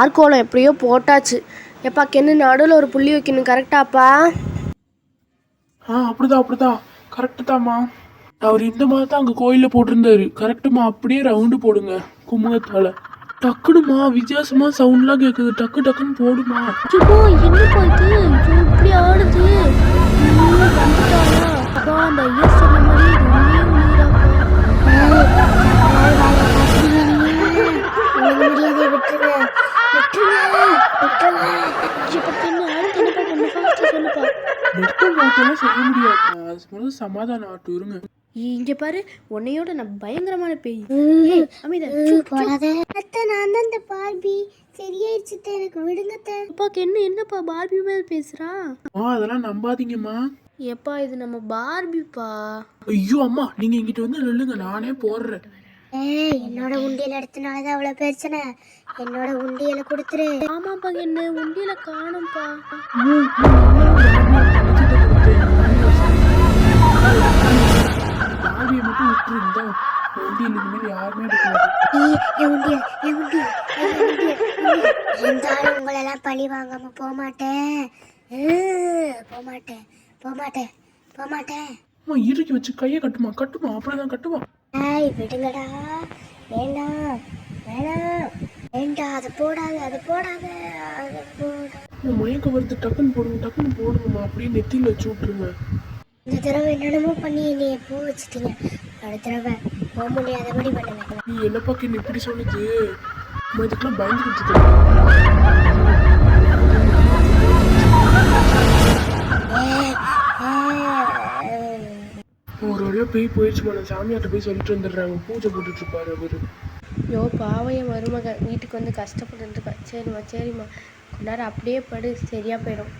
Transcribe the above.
ஆர்கோலம் எப்படியோ போட்டாச்சு. எப்பா கென்னு நடுவில் ஒரு புள்ளி வைக்கணும். கரெக்டாப்பா ஆ அப்படிதான் அப்படிதான். கரெக்டு தாம்மா. அவர் இந்த மாதிரி தான் அங்கே கோயிலில் போட்டிருந்தாரு. கரெக்டுமா அப்படியே ரவுண்டு போடுங்க குமுகத்தால. டக்குனுமா வித்தியாசமா சவுண்ட்லாம் கேட்குது டக்கு டக்குன்னு போடுமா. என்னப்பா இது இப்படி ஆடுது. இப்ப பின்ன அடுத்து என்னப்பா பண்ணு சொல்லுப்பா நெட்ட மோட்டெல்லாம் செய்ய முடியாதுமா அது முதல்ல சமாதானம் ஆட்டு இருங்க இங்க பாரு உன்னையோட நான் பயங்கரமான பேய் ம். அமிதா ம், போடாத அத்தை நான் தான் இந்த பார்பி சரியாயிடுச்சு அத்தை, எனக்கு விடுங்க அத்தை. அப்பாக்கு என்ன என்னப்பா பார்பி மேல பேசுறா ஆ அதெல்லாம் நம்பாதீங்கம்மா எப்பா இது நம்ம பார்பிப்பா ஐயோ அம்மா நீங்க இங்கிட்ட வந்து நில்லுங்க நானே போடுறேன் ஏய் என்னோட உண்டியல் எடுத்தனாலதான் அவ்வளவு பிரச்சனை. என்னோட உண்டியலை கொடுத்துரு. ஆமாப்பா என்ன உண்டியில காணும்ப்பா பாவியை மட்டும் விட்டுருந்தா வண்டி இனிமேல் யாருமே உண்டியல் உண்டியல் உண்டியல், உண்டியல். இருந்தாலும் உங்களெல்லாம் பழி வாங்காம போக மாட்டேன். போக மாட்டேன் போக மாட்டேன் போக மாட்டேன். அம்மா இறுக்கி வச்சு கையை கட்டுமா? கட்டுமா? அப்படிதான் கட்டுமா ஏய் விடுங்கடா. வேண்டாம் வேணாம். வேண்டாம் அதை போடாத அதை போடாத அதை போட. அம்மா, மயக்கம் வருது டக்குன்னு போடுங்க டக்குன்னு போடுங்கம்மா அப்படியே நெத்தியில் வச்சு விட்ருங்க இந்த தடவை என்னென்னமோ பண்ணி என்னைய பூ வச்சுட்டீங்க. அடுத்த தடவை போக முடியாதபடி பண்ணுவேன் நீ என்ன பக்கம் இப்படி அம்மா, இதுக்கெல்லாம் பயந்துக்கிட்டு இருக்கேன். ஒரு வழியாக பேய் போயிடுச்சு மேடம் சாமியார்ட்ட போய் சொல்லிட்டு வந்துடுறாங்க. பூஜை போட்டுட்டு இருப்பாரு அவரு ஐயோ பாவைய மருமக வீட்டுக்கு வந்து கஷ்டப்பட்டு இருக்கா. சரிம்மா சரிம்மா. கொஞ்ச நேரம் அப்படியே படு. சரியா போயிடும்.